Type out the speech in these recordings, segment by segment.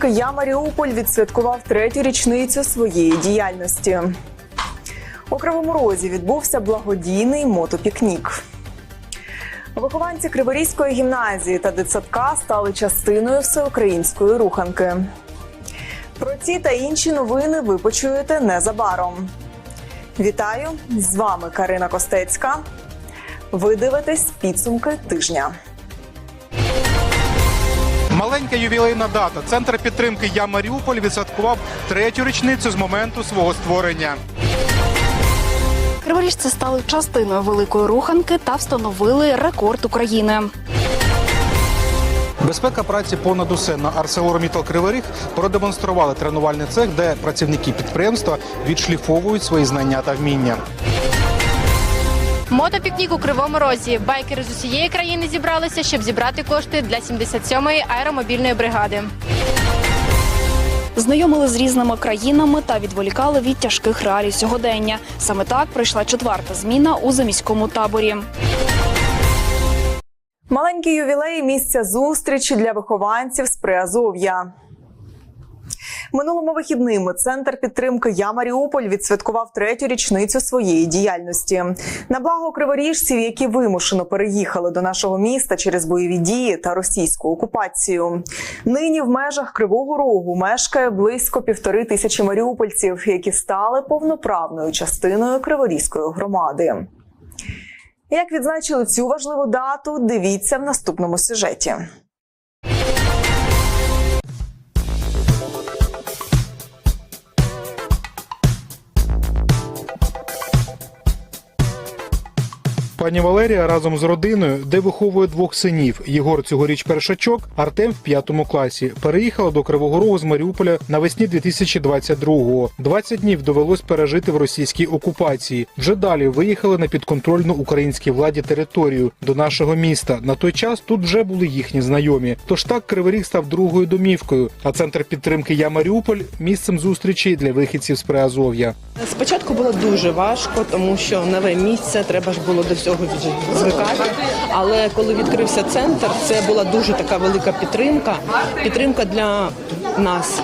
Підтримки Я Маріуполь відсвяткував третю річницю своєї діяльності. У Кривому Розі відбувся благодійний мотопікнік. Вихованці Криворізької гімназії та дитсадка стали частиною всеукраїнської руханки. Про ці та інші новини ви почуєте незабаром. Вітаю! З вами Карина Костецька. Ви дивитесь підсумки тижня. Маленька ювілейна дата. Центр підтримки Я Маріуполь відсвяткував третю річницю з моменту свого створення. Криворіжці стали частиною великої руханки та встановили рекорд України. Безпека праці понад усе на ArcelorMittal Кривий Ріг продемонстрували тренувальний цех, де працівники підприємства відшліфовують свої знання та вміння. Мотопікнік у Кривому Розі. Байкери з усієї країни зібралися, щоб зібрати кошти для 77-ї аеромобільної бригади. Знайомили з різними країнами та відволікали від тяжких реалій сьогодення. Саме так пройшла четверта зміна у заміському таборі. Маленький ювілей місця зустрічі для вихованців з Приазов'я. Минулими вихідними центр підтримки Я Маріуполь відсвяткував третю річницю своєї діяльності. На благо криворіжців, які вимушено переїхали до нашого міста через бойові дії та російську окупацію. Нині в межах Кривого Рогу мешкає близько півтори тисячі маріупольців, які стали повноправною частиною Криворізької громади. Як відзначили цю важливу дату, дивіться в наступному сюжеті. Пані Валерія разом з родиною, де виховує двох синів. Єгор цьогоріч першачок, Артем в п'ятому класі. Переїхала до Кривого Рогу з Маріуполя навесні 2022-го. 20 днів довелось пережити в російській окупації. Вже далі виїхали на підконтрольну українській владі територію до нашого міста. На той час тут вже були їхні знайомі. Тож так Кривий Ріг став другою домівкою. А центр підтримки Я Маріуполь місцем зустрічі для вихідців з Приазов'я. Спочатку було дуже важко, тому що нове місце, треба ж було до всього від- звикати. Але коли відкрився центр, це була дуже така велика підтримка. Підтримка для нас,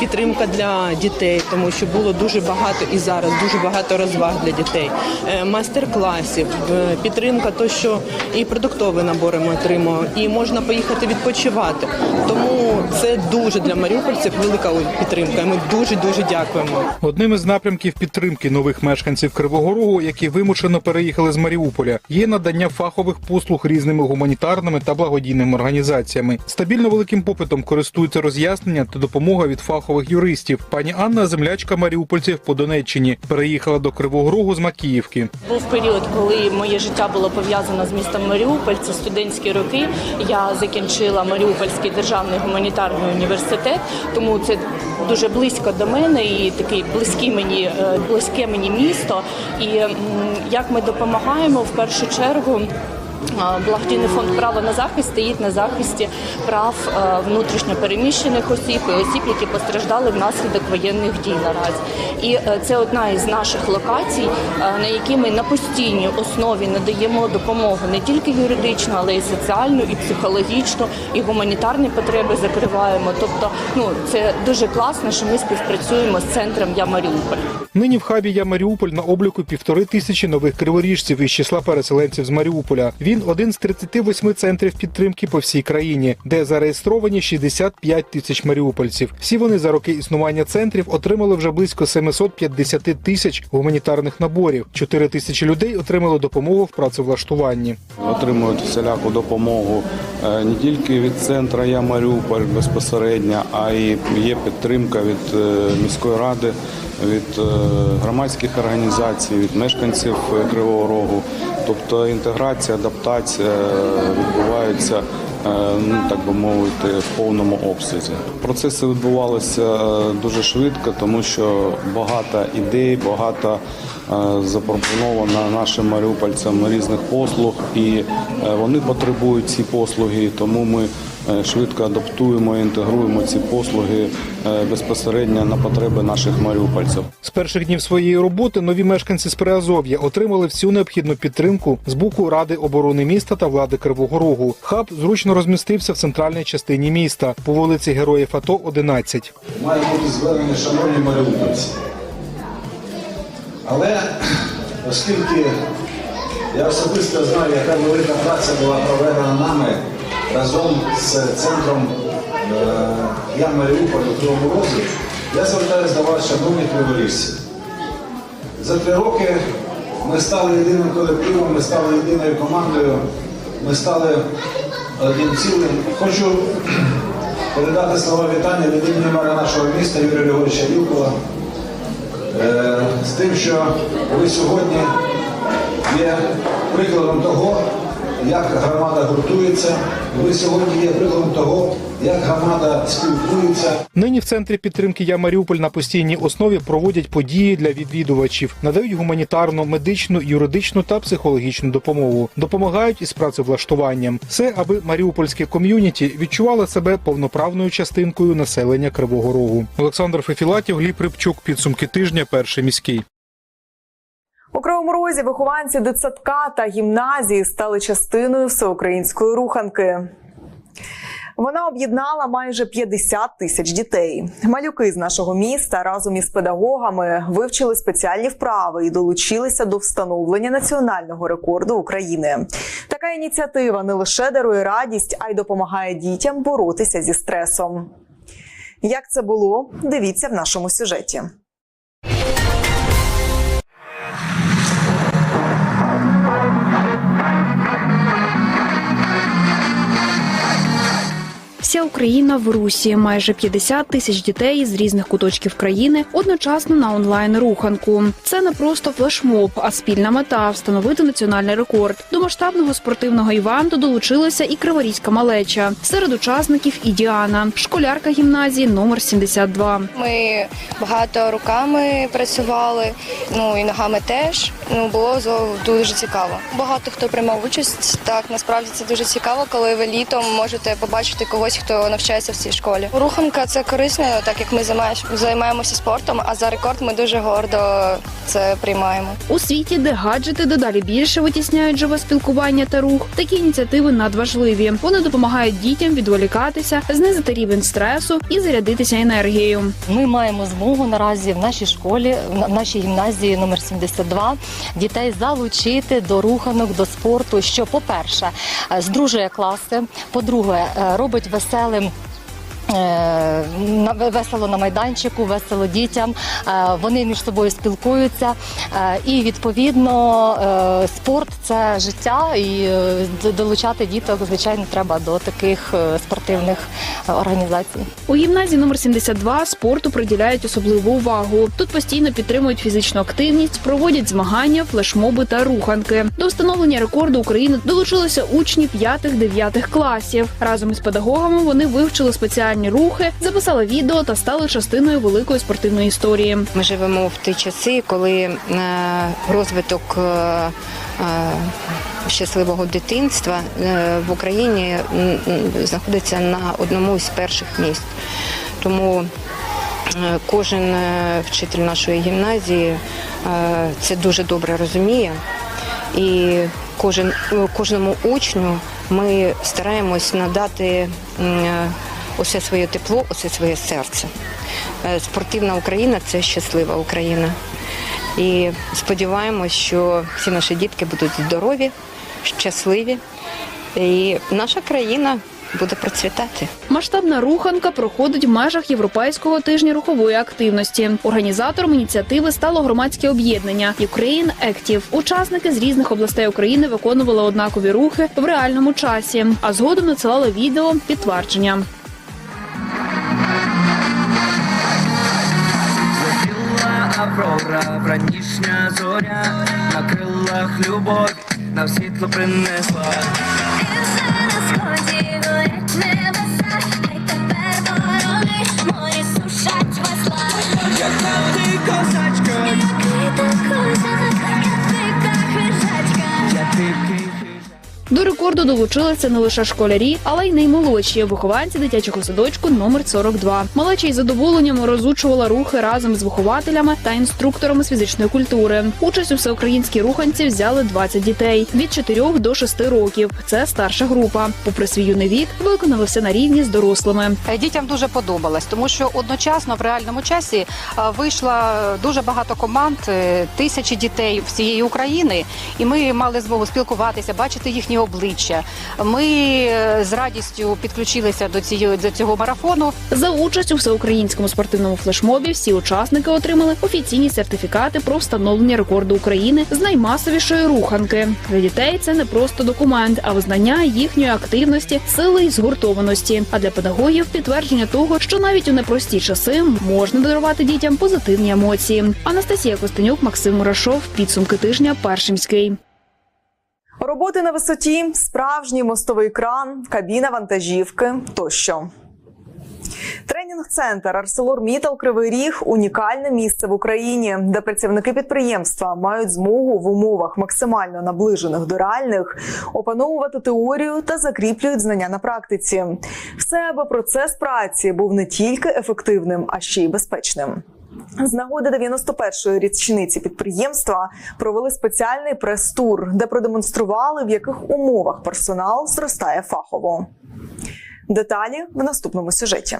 підтримка для дітей, тому що було дуже багато і зараз дуже багато розваг для дітей, Е, майстер-класів, е, підтримка, то що і продуктові набори ми отримуємо, і можна поїхати відпочивати. Тому це дуже для маріупольців велика підтримка. Ми дуже дуже дякуємо. Одним із напрямків підтримки нових мешканців Кривого Рогу, які вимушено переїхали з Маріуполя, є надання фахових послуг різними гуманітарними та благодійними організаціями. Стабільно великим попитом користуються роз'яснення та допомога від фахових юристів. Пані Анна, землячка маріупольців по Донеччині, переїхала до Кривого Рогу з Макіївки. Був період, коли моє життя було пов'язано з містом Маріуполь. Це студентські роки. Я закінчила Маріупольський державний гуманітарний університет, тому це дуже близько до мене і такий близький мені е, близьке мені місто. І як ми допомагаємо в першу чергу. Благодійний фонд право на захист стоїть на захисті прав е, внутрішньо переміщених осіб і осіб, які постраждали внаслідок воєнних дій наразі. І е, це одна із наших локацій, е, на які ми на постійній основі надаємо допомогу не тільки юридичну, але й соціальну, і психологічну, і гуманітарні потреби закриваємо. Тобто, ну це дуже класно, що ми співпрацюємо з центром Я Маріуполь. Нині в хабі Я Маріуполь на обліку півтори тисячі нових криворіжців із числа переселенців з Маріуполя. Він один з 38 центрів підтримки по всій країні, де зареєстровані 65 тисяч маріупольців. Всі вони за роки існування центрів отримали вже близько 750 тисяч гуманітарних наборів. 4 тисячі людей отримали допомогу в працевлаштуванні. отримують всіляку допомогу е, не тільки від центру Я Маріуполь безпосередньо, а й є підтримка від е, міської ради, від е, громадських організацій, від мешканців е, Кривого Рогу. Тобто інтеграція, адаптація відбувається. е, Ну, так би мовити, в повному обсязі. Процеси відбувалися дуже швидко, тому що багато ідей, багато запропоновано нашим маріупольцям різних послуг, і вони потребують ці послуги. Тому ми швидко адаптуємо і інтегруємо ці послуги е, безпосередньо на потреби наших маріупольців. З перших днів своєї роботи нові мешканці з Приазов'я отримали всю необхідну підтримку з боку Ради оборони міста та влади Кривого Рогу. Хаб зручно розмістився в центральній частині міста по вулиці Героїв АТО 11. має бути звернення шановні маріупольці. Але оскільки я особисто знаю, яка велика праця була проведена нами разом з центром е, Я Маріуполь у Кривому Розі, я звертаюся до вас, шановні криворіжці. За три роки ми стали єдиним колективом, ми стали єдиною командою, ми стали одним цілим. Хочу передати слова вітання від імені мера нашого міста Юрія Григоровича Вілкова е, з тим, що ви сьогодні є прикладом того, як громада гуртується. Ви сьогодні є прикладом того, як громада спілкується. Нині в центрі підтримки Я Маріуполь на постійній основі проводять події для відвідувачів, надають гуманітарну, медичну, юридичну та психологічну допомогу, допомагають із працевлаштуванням. Все, аби маріупольське ком'юніті відчувало себе повноправною частинкою населення Кривого Рогу. Олександр Фефілатів, Гліб Рибчук. Підсумки тижня. Перший міський. У Кривому Розі вихованці дитсадка та гімназії стали частиною всеукраїнської руханки. Вона об'єднала майже 50 тисяч дітей. Малюки з нашого міста разом із педагогами вивчили спеціальні вправи і долучилися до встановлення національного рекорду України. Така ініціатива не лише дарує радість, а й допомагає дітям боротися зі стресом. Як це було? Дивіться в нашому сюжеті. Україна в русі, майже 50 тисяч дітей з різних куточків країни одночасно на онлайн руханку. Це не просто флешмоб, а спільна мета встановити національний рекорд. До масштабного спортивного івенту долучилася і криворізька малеча. Серед учасників і Діана, школярка гімназії номер 72. Ми багато руками працювали, ну і ногами теж. Ну було дуже цікаво. Багато хто приймав участь. Так насправді це дуже цікаво, коли ви літом можете побачити когось, хто навчається в цій школі. Руханка це корисно, так як ми займаємося спортом. А за рекорд ми дуже гордо це приймаємо. У світі, де гаджети дедалі більше витісняють живе спілкування та рух, такі ініціативи надважливі. Вони допомагають дітям відволікатися, знизити рівень стресу і зарядитися енергією. Ми маємо змогу наразі в нашій школі, в нашій гімназії номер 72, дітей залучити до руханок, до спорту. Що, по-перше, е, здружує класи, по-друге, е, робить веселим. Е, на- Весело на майданчику, весело дітям. Е, Вони між собою спілкуються, Е, і відповідно е, спорт це життя, і е, долучати діток, звичайно, треба до таких е, спортивних е, організацій. У гімназії номер 72 спорту приділяють особливу увагу. Тут постійно підтримують фізичну активність, проводять змагання, флешмоби та руханки. До встановлення рекорду України долучилися учні 5-9 класів. Разом із педагогами вони вивчили спеціальні рухи, записали відео та стали частиною великої спортивної історії. Ми живемо в ті часи, коли е, розвиток е, е, щасливого дитинства в Україні знаходиться на одному із перших місць. Тому кожен вчитель нашої гімназії це дуже добре розуміє. І кожен, кожному учню ми стараємось надати усе своє тепло, усе своє серце. Е, Спортивна Україна це щаслива Україна. І сподіваємось, що всі наші дітки будуть здорові, щасливі, і наша країна буде процвітати. Масштабна руханка проходить в межах Європейського тижня рухової активності. Організатором ініціативи стало громадське об'єднання Ukraine Active. Учасники з різних областей України виконували однакові рухи в реальному часі, а згодом надсилали відео підтвердження. Аврора, зоря, на крилах любов, нам світло принесла. Яка До рекорду долучилися не лише школярі, але й наймолодші вихованці дитячого садочку номер 42. Малеча із задоволенням розучувала рухи разом з вихователями та інструкторами з фізичної культури. Участь у всеукраїнській руханці взяли 20 дітей від 4 до 6 років. Це старша група. Попри свій юний вік, виконали все на рівні з дорослими. Е, Дітям дуже подобалось, тому що одночасно в реальному часі е, вийшло дуже багато команд, е, тисячі дітей всієї України, і ми мали змогу спілкуватися, бачити їхні обличчя. Ми е, з радістю підключилися до цієї до цього марафону. За участь у всеукраїнському спортивному флешмобі всі учасники отримали офіційні сертифікати про встановлення рекорду України з наймасовішої руханки. Для дітей це не просто документ, а визнання їхньої активності, сили і згуртованості. А для педагогів підтвердження того, що навіть у непрості часи можна дарувати дітям позитивні емоції. Анастасія Костенюк, Максим Мурашов. Підсумки тижня. Першимський. Роботи на висоті, справжній мостовий кран, кабіна вантажівки тощо. Тренінг-центр ArcelorMittal Кривий Ріг унікальне місце в Україні, де працівники підприємства мають змогу в умовах максимально наближених до реальних опановувати теорію та закріплюють знання на практиці. Все аби процес праці був не тільки ефективним, а ще й безпечним. З нагоди 91-ї річниці підприємства провели спеціальний прес-тур, де продемонстрували, в яких умовах персонал зростає фахово. Деталі в наступному сюжеті.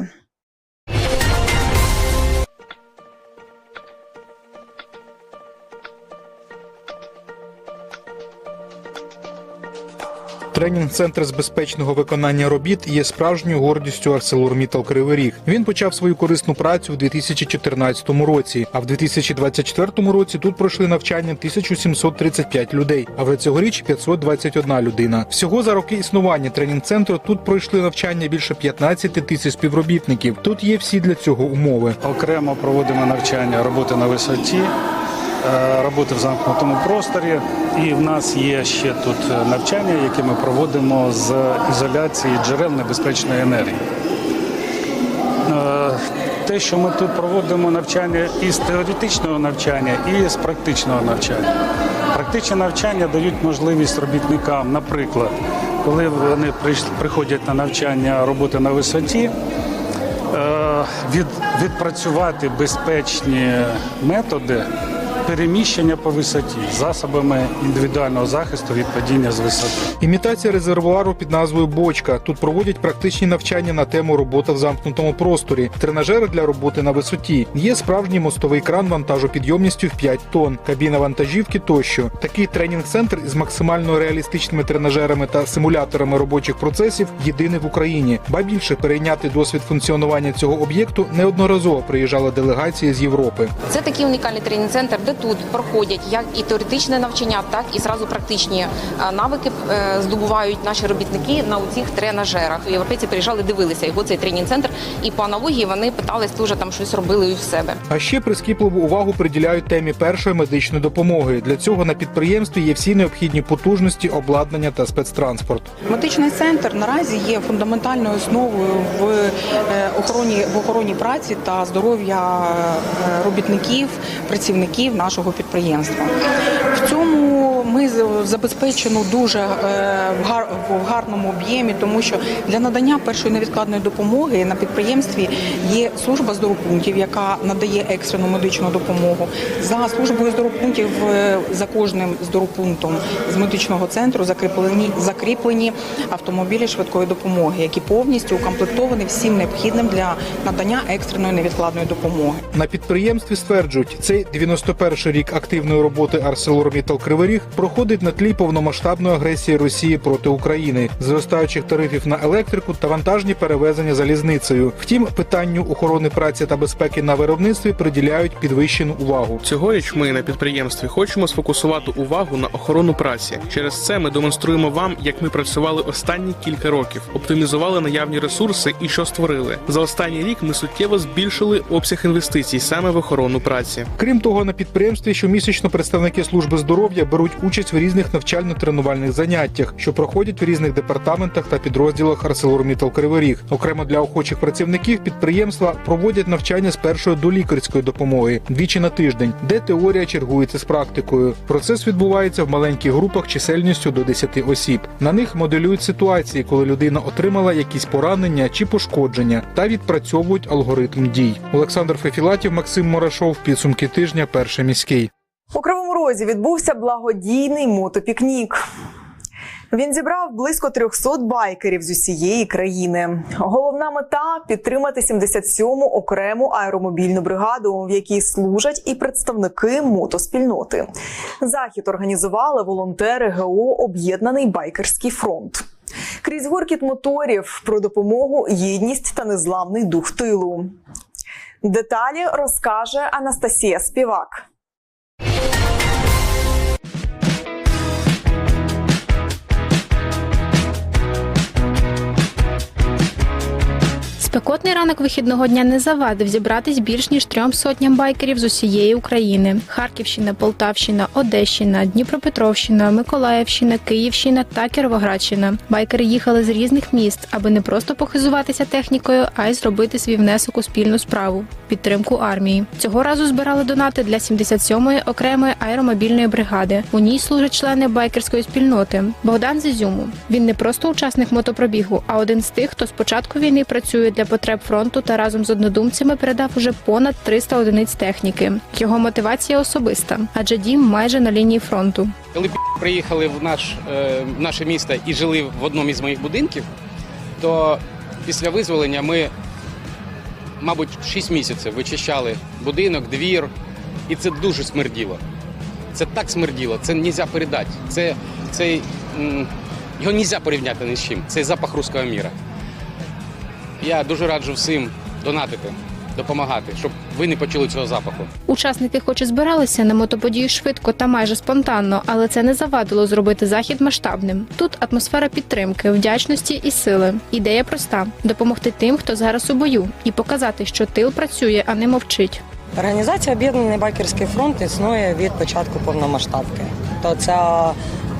Тренінг-центр з безпечного виконання робіт є справжньою гордістю ArcelorMittal Кривий Ріг. Він почав свою корисну працю у 2014 році. А в 2024 році тут пройшли навчання 1735 людей. А вже цьогоріч 521 людина. Всього за роки існування тренінг-центру тут пройшли навчання більше 15 тисяч співробітників. Тут є всі для цього умови. Окремо проводимо навчання роботи на висоті, роботи в замкнутому просторі. І в нас є ще тут навчання, які ми проводимо з ізоляції джерел небезпечної енергії. Е, Те, що ми тут проводимо навчання із теоретичного навчання, і з практичного навчання. Практичне навчання дають можливість робітникам, наприклад, коли вони приходять на навчання роботи на висоті, е, від, відпрацювати безпечні методи переміщення по висоті засобами індивідуального захисту від падіння з висоти. Імітація резервуару під назвою Бочка. Тут проводять практичні навчання на тему робота в замкнутому просторі, тренажери для роботи на висоті. Є справжній мостовий кран вантажопідйомністю в 5 тонн, кабіна вантажівки тощо. Такий тренінг-центр із максимально реалістичними тренажерами та симуляторами робочих процесів єдиний в Україні. Ба більше перейняти досвід функціонування цього об'єкту неодноразово приїжджала делегація з Європи. Це такий унікальний тренінг-центр, де тут проходять як і теоретичне навчання, так і зразу практичні е, навики е, здобувають наші робітники на цих тренажерах. Європейці приїжджали, дивилися його цей тренінг-центр, і по аналогії вони питались дуже там щось робили у себе. А ще прискіпливу увагу приділяють темі першої медичної допомоги. Для цього на підприємстві є всі необхідні потужності, обладнання та спецтранспорт. Медичний центр наразі є фундаментальною основою в е, охороні в охороні праці та здоров'я робітників, працівників нашого підприємства. В цьому ми забезпечено дуже е, в гар- в гарному об'ємі, тому що для надання першої невідкладної допомоги на підприємстві є служба здоровпунктів, яка надає екстрену медичну допомогу. За службою здоровпунктів е, за кожним здоровпунктом з медичного центру закріплені закріплені автомобілі швидкої допомоги, які повністю укомплектовані всім необхідним для надання екстреної невідкладної допомоги. На підприємстві стверджують, цей 91-й рік активної роботи ArcelorMittal Кривий Ріг проходить на тлі повномасштабної агресії Росії проти України, зростаючих тарифів на електрику та вантажні перевезення залізницею. Втім, питанню охорони праці та безпеки на виробництві приділяють підвищену увагу. Цьогоріч ми на підприємстві хочемо сфокусувати увагу на охорону праці. Через це ми демонструємо вам, як ми працювали останні кілька років, оптимізували наявні ресурси і що створили. За останній рік ми суттєво збільшили обсяг інвестицій саме в охорону праці. Крім того, на підприємстві щомісячно представники служби здоров'я беруть участь участь в різних навчально-тренувальних заняттях, що проходять в різних департаментах та підрозділах ArcelorMittal Кривий Ріг. Окремо для охочих працівників підприємства проводять навчання з першої до лікарської допомоги двічі на тиждень, де теорія чергується з практикою. Процес відбувається в маленьких групах чисельністю до 10 осіб. На них моделюють ситуації, коли людина отримала якісь поранення чи пошкодження, та відпрацьовують алгоритм дій. Олександр Фефілатів, Максим Мурашов. Підсумки тижня. Перший міський. У Кривому Розі відбувся благодійний мотопікнік. Він зібрав близько 300 байкерів з усієї країни. Головна мета підтримати 77-му окрему аеромобільну бригаду, в якій служать і представники мотоспільноти. Захід організували волонтери ГО Об'єднаний байкерський фронт. Крізь гуркіт моторів про допомогу, єдність та незламний дух тилу. Деталі розкаже Анастасія Співак. Спекотний ранок вихідного дня не завадив зібратись більш ніж трьом сотням байкерів з усієї України: Харківщина, Полтавщина, Одещина, Дніпропетровщина, Миколаївщина, Київщина та Кіровоградщина. Байкери їхали з різних міст, аби не просто похизуватися технікою, а й зробити свій внесок у спільну справу підтримку армії. Цього разу збирали донати для 77-ї окремої аеромобільної бригади. У ній служать члени байкерської спільноти. Богдан Зізюму. Він не просто учасник мотопробігу, а один з тих, хто з початку війни працює для потреб фронту та разом з однодумцями передав уже понад 300 одиниць техніки. Його мотивація особиста, адже дім майже на лінії фронту. Коли приїхали в наш, е, в наше місто і жили в одному із моїх будинків, то після визволення ми, мабуть, 6 місяців вичищали будинок, двір, і це дуже смерділо. Це так смерділо, це не можна передати. Це, це, його не можна порівняти ні з чим. Це запах руського міра. Я дуже раджу всім донатити, допомагати, щоб ви не почули цього запаху. Учасники хоч і збиралися на мотоподію швидко та майже спонтанно, але це не завадило зробити захід масштабним. Тут атмосфера підтримки, вдячності і сили. Ідея проста: допомогти тим, хто зараз у бою, і показати, що тил працює, а не мовчить. Організація Об'єднаний байкерський фронт існує від початку повномасштабки. То це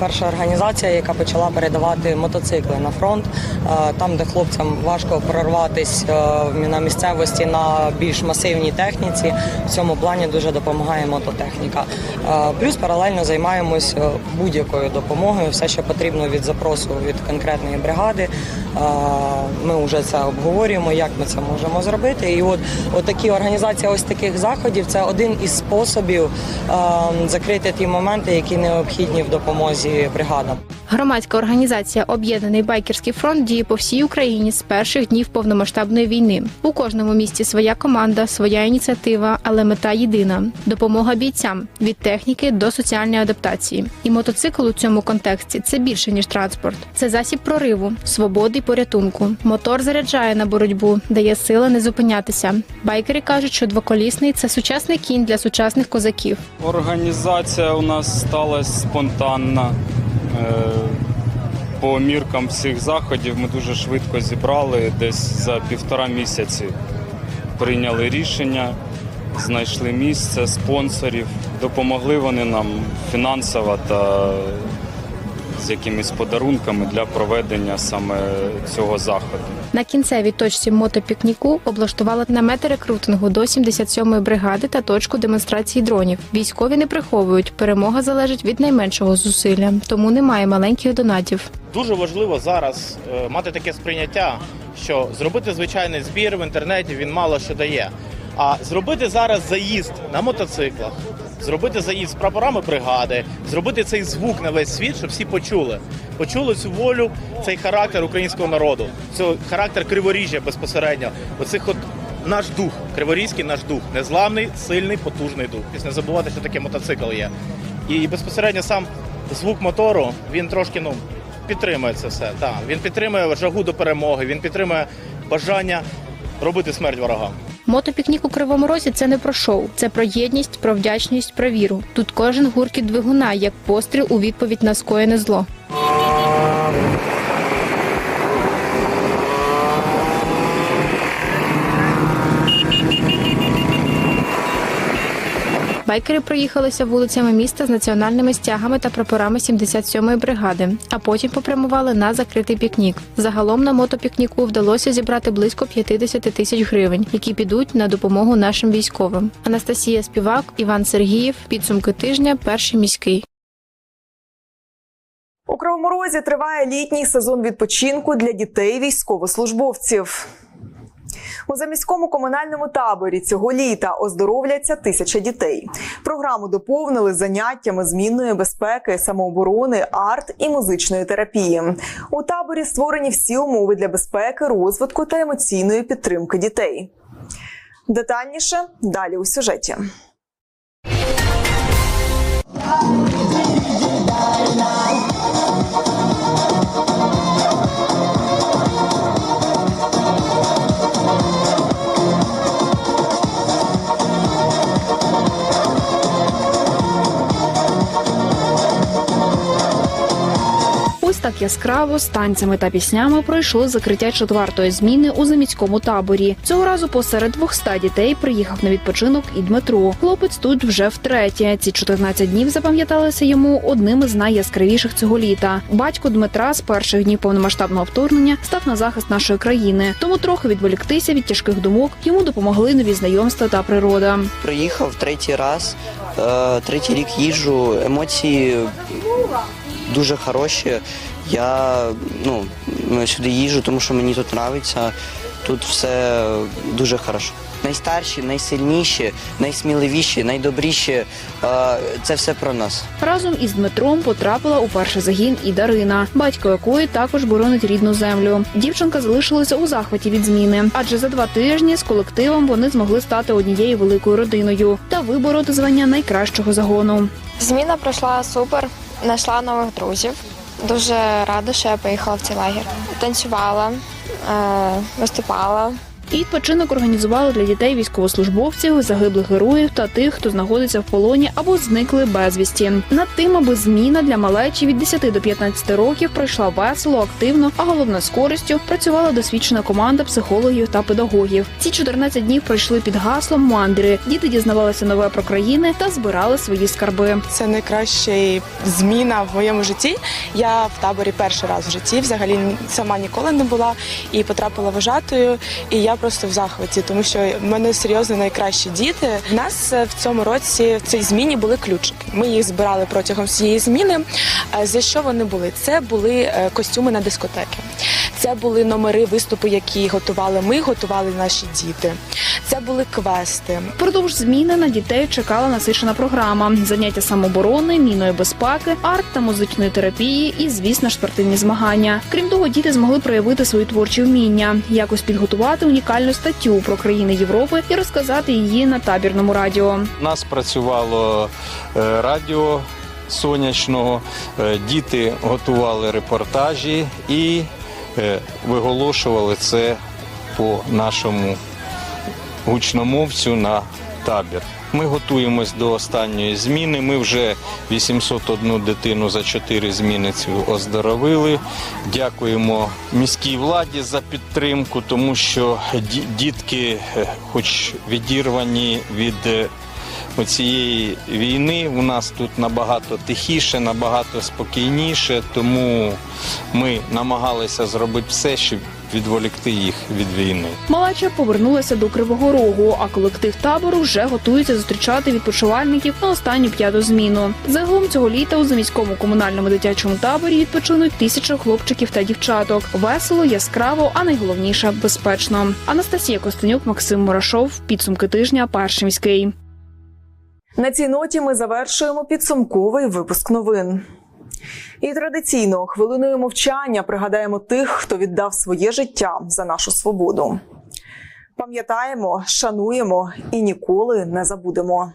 перша організація, яка почала передавати мотоцикли на фронт, е, там, де хлопцям важко прорватися на місцевості на більш масивній техніці. В цьому плані дуже допомагає мототехніка. Е, Плюс паралельно займаємось е, будь-якою допомогою, все, що потрібно від запросу від конкретної бригади. Е, Ми вже це обговорюємо, як ми це можемо зробити. І от, от такі організація ось таких заходів це один із способів е, закрити ті моменти, які необхідні в допомозі бригадам. Громадська організація Об'єднаний байкерський фронт діє по всій Україні з перших днів повномасштабної війни. У кожному місті своя команда, своя ініціатива, але мета єдина допомога бійцям від техніки до соціальної адаптації. І мотоцикл у цьому контексті це більше ніж транспорт. Це засіб прориву, свободи й порятунку. Мотор заряджає на боротьбу, дає сили не зупинятися. Байкери кажуть, що двоколісний це сучасний кінь для сучасних козаків. Організація у нас сталася спонтанна. Е, По міркам всіх заходів ми дуже швидко зібрали, десь за півтора місяці прийняли рішення, знайшли місце, спонсорів. Допомогли вони нам фінансово та з якимись подарунками для проведення саме цього заходу. На кінцевій точці мотопікніку облаштували намети рекрутингу до 77-ї бригади та точку демонстрації дронів. Військові не приховують, перемога залежить від найменшого зусилля, тому немає маленьких донатів. Дуже важливо зараз е, мати таке сприйняття, що зробити звичайний збір в інтернеті він мало що дає. А зробити зараз заїзд на мотоциклах, зробити заїзд з прапорами бригади, зробити цей звук на весь світ, щоб всі почули. Почули цю волю, цей характер українського народу, цей характер криворіжжя безпосередньо. Оцих от наш дух, криворізький наш дух, незламний, сильний, потужний дух. Не забувати, що таке мотоцикл є. І безпосередньо сам звук мотору він трошки ну підтримує це все. Так. Він підтримує жагу до перемоги, він підтримує бажання робити смерть ворогам. Мотопікнік у Кривому Розі це не про шоу, це про єдність, про вдячність, про віру. Тут кожен гуркіт двигуна як постріл у відповідь на скоєне зло. Байкери проїхалися вулицями міста з національними стягами та прапорами 77-ї бригади, а потім попрямували на закритий пікнік. Загалом на мотопікніку вдалося зібрати близько 50 тисяч гривень, які підуть на допомогу нашим військовим. Анастасія Співак, Іван Сергіїв. Підсумки тижня. Перший міський. У Кривому Розі триває літній сезон відпочинку для дітей військовослужбовців. У заміському комунальному таборі цього літа оздоровляться тисяча дітей. Програму доповнили заняттями змінної безпеки, самооборони, арт і музичної терапії. У таборі створені всі умови для безпеки, розвитку та емоційної підтримки дітей. Детальніше далі у сюжеті. Так яскраво з танцями та піснями пройшло закриття четвертої зміни у заміському таборі. Цього разу посеред 200 дітей приїхав на відпочинок і Дмитро. Хлопець тут вже втретє. Ці 14 днів запам'яталися йому одним із найяскравіших цього літа. Батько Дмитра з перших днів повномасштабного вторгнення став на захист нашої країни. Тому трохи відволіктися від тяжких думок йому допомогли нові знайомства та природа. Приїхав третій раз, е, третій рік їжджу, емоції дуже хороші. Я ну, сюди їжджу, тому що мені тут подобається. Тут все дуже хорошо. Найстарші, найсильніші, найсміливіші, найдобріші це все про нас. Разом із Дмитром потрапила у перший загін і Дарина, батько якої також боронить рідну землю. Дівчинка залишилася у захваті від зміни, адже за два тижні з колективом вони змогли стати однією великою родиною та вибороти звання найкращого загону. Зміна пройшла супер, знайшла нових друзів. Дуже рада, що я поїхала в цей лагер. Танцювала, е, виступала. І відпочинок організували для дітей військовослужбовців, загиблих героїв та тих, хто знаходиться в полоні або зникли безвісті. Над тим, аби зміна для малечі від 10 до 15 років пройшла весело, активно, а головне з користю працювала досвідчена команда психологів та педагогів. Ці 14 днів пройшли під гаслом мандри. Діти дізнавалися нове про країни та збирали свої скарби. Це найкраща зміна в моєму житті. Я в таборі перший раз в житті, взагалі сама ніколи не була і потрапила вожатою. І я просто в захваті, тому що в мене серйозно найкращі діти. У нас е, в цьому році в цій зміні були ключики. Ми їх збирали протягом всієї зміни. Е, За що вони були? Це були е, костюми на дискотеки. Це були номери виступу, які готували ми, готували наші діти. Це були квести. Впродовж зміни на дітей чекала насичена програма: заняття самооборони, мінної безпеки, арт та музичної терапії і, звісно, спортивні змагання. Крім того, діти змогли проявити свої творчі вміння, якось підготувати унікальну статтю про країни Європи і розказати її на табірному радіо. У нас працювало е, радіо сонячного, е, діти готували репортажі і е, виголошували це по нашому гучномовцю на табір. Ми готуємось до останньої зміни. Ми вже 801 дитину за 4 зміни цю оздоровили. Дякуємо міській владі за підтримку, тому що дітки, е, хоч відірвані від е, оцієї війни, у нас тут набагато тихіше, набагато спокійніше, тому ми намагалися зробити все, щоб відволікти їх від війни. Малача повернулася до Кривого Рогу, а колектив табору вже готується зустрічати відпочивальників на останню п'яту зміну. Загалом цього літа у заміському комунальному дитячому таборі відпочинуть тисяча хлопчиків та дівчаток. Весело, яскраво, а найголовніше безпечно. Анастасія Костенюк, Максим Мурашов. Підсумки тижня. Перший міський. На цій ноті ми завершуємо підсумковий випуск новин. І традиційно хвилиною мовчання пригадаємо тих, хто віддав своє життя за нашу свободу. Пам'ятаємо, шануємо і ніколи не забудемо.